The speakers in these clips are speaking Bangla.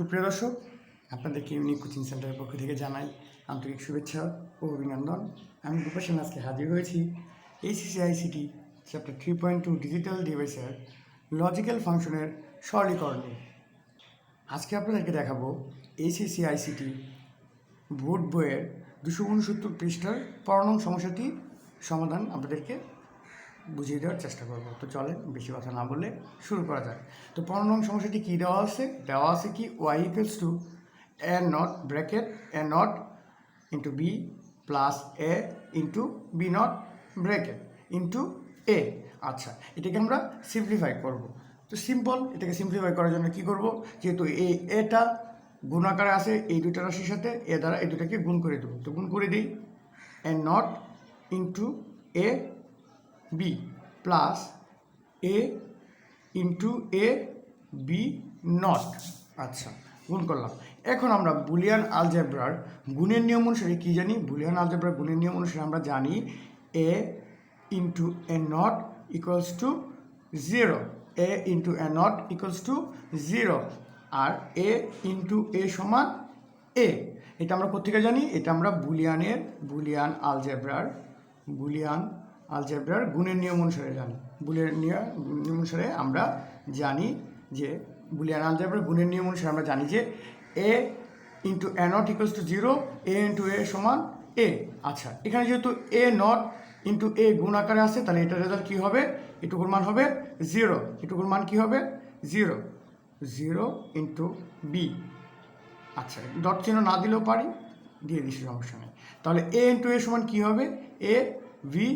সুপ্রিয় দর্শক, আপনাদেরকে ইউনিক কোচিং সেন্টারের পক্ষ থেকে জানাই আন্তরিক শুভেচ্ছা ও অভিনন্দন। আমি গোপাসেন আজকে হাজির হয়েছি HSC ICT chapter three point two digital ডিভাইসের লজিক্যাল ফাংশনের সরলীকরণ আজকে আপনাদেরকে দেখাবো এইচসিসিআইসিটি বোর্ড বইয়ের দুশো উনসত্তর পৃষ্ঠার পরনং সমস্যাটি সমাধান আপনাদেরকে বুঝিয়ে দেওয়ার চেষ্টা করব। তো চলেন, বেশি কথা না বলে শুরু করা যাক। তো পনেরো নং সমস্যাটি কী দেওয়া আছে? দেওয়া আছে কি Y equals to A not bracket A not into B plus A into B not bracket into A আচ্ছা এটাকে আমরা সিম্পলিফাই করব। তো সিম্পল এটাকে সিম্পলিফাই করার জন্য কি করব? যেহেতু এই এটা গুণাকারে আছে, এই দুটা রাশির সাথে এ দ্বারা এই দুটাকে গুণ করে দেবো। তো গুণ করে দিই। A not into A B plus A into A B not আচ্ছা গুণ করলাম। এখন আমরা বুলিয়ান আলজেব্রার গুণের নিয়ম অনুসারে কী জানি? বুলিয়ান আলজেব্রার গুণের নিয়ম অনুসারে আমরা জানি A into A not equals to zero A into A not equals to zero R A into A সমান এ এটা আমরা কোথেকে জানি? এটা আমরা বুলিয়ানের, বুলিয়ান আলজেব্রার বুলিয়ান আলজেব্রার গুণের নিয়ম অনুসারে জানি। বুলিয়ান নিয়ম নিয়ম অনুসারে আমরা জানি যে বুলিয়ান আলজেব্রার গুণের নিয়ম অনুসারে আমরা জানি যে A into A not equals to zero A into A সমান এ আচ্ছা এখানে যেহেতু এ নট ইন্টু এ গুণ আকারে আছে, তাহলে এটার রেজাল্ট কী হবে? এটুকুর মান হবে জিরো এটুকুর মান কী হবে? জিরো জিরো ইন্টু বি আচ্ছা ডট চিহ্ন না দিলেও পারি, দিয়ে দিচ্ছি সমস্যা নেই। তাহলে এ ইন্টু এ সমান কী হবে? A V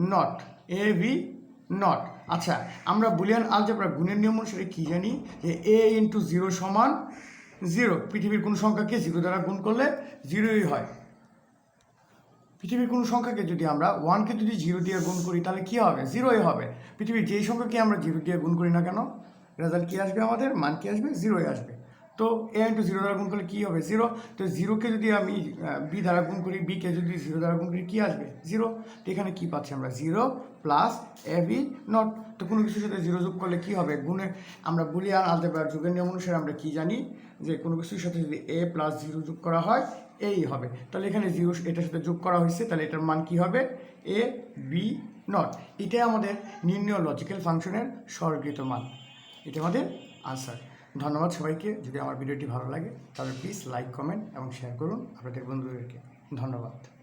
not A V not আচ্ছা আমরা বুলিয়ান আলজেব্রা গুণের নিয়ম অনুসারে কী জানি? যে এ ইন্টু জিরো সমান জিরো পৃথিবীর কোনো সংখ্যাকে জিরো দ্বারা গুণ করলে জিরোই হয়। পৃথিবীর কোনো সংখ্যাকে যদি আমরা ওয়ানকে যদি জিরো দিয়ে গুণ করি, তাহলে কী হবে? জিরোই হবে। পৃথিবীর যেই সংখ্যাকে আমরা জিরো দিয়ে গুণ করি না কেন? রেজাল্ট কী আসবে আমাদের? মান কী আসবে? জিরোই আসবে। তো এ ইন্টু জিরো দ্বারা গুণ করলে কী হবে? জিরো তো জিরোকে যদি আমি বি দ্বারা গুণ করি বিকে যদি জিরো দ্বারা গুণ করি, কী আসবে? জিরো তো এখানে কী পাচ্ছি আমরা? Zero plus A B not তো কোনো কিছুর সাথে জিরো যোগ করলে কী হবে? গুণে, আমরা বুলিয়ান আলজেব্রার যুগের নিয়ম অনুসারে আমরা কী জানি? যে কোনো কিছুর সাথে যদি এ প্লাস জিরো যোগ করা হয় এই হবে। তাহলে এখানে জিরো এটার সাথে যোগ করা হয়েছে, তাহলে এটার মান কী হবে? এ বি নট এটাই আমাদের নির্ণয় লজিক্যাল ফাংশনের স্বর্গীত মান। এটা আমাদের আনসার ধন্যবাদ সবাইকে। যদি আমার ভিডিওটি ভালো লাগে, তাহলে প্লিজ লাইক কমেন্ট এবং শেয়ার করুন আপনাদের বন্ধুদেরকে। ধন্যবাদ।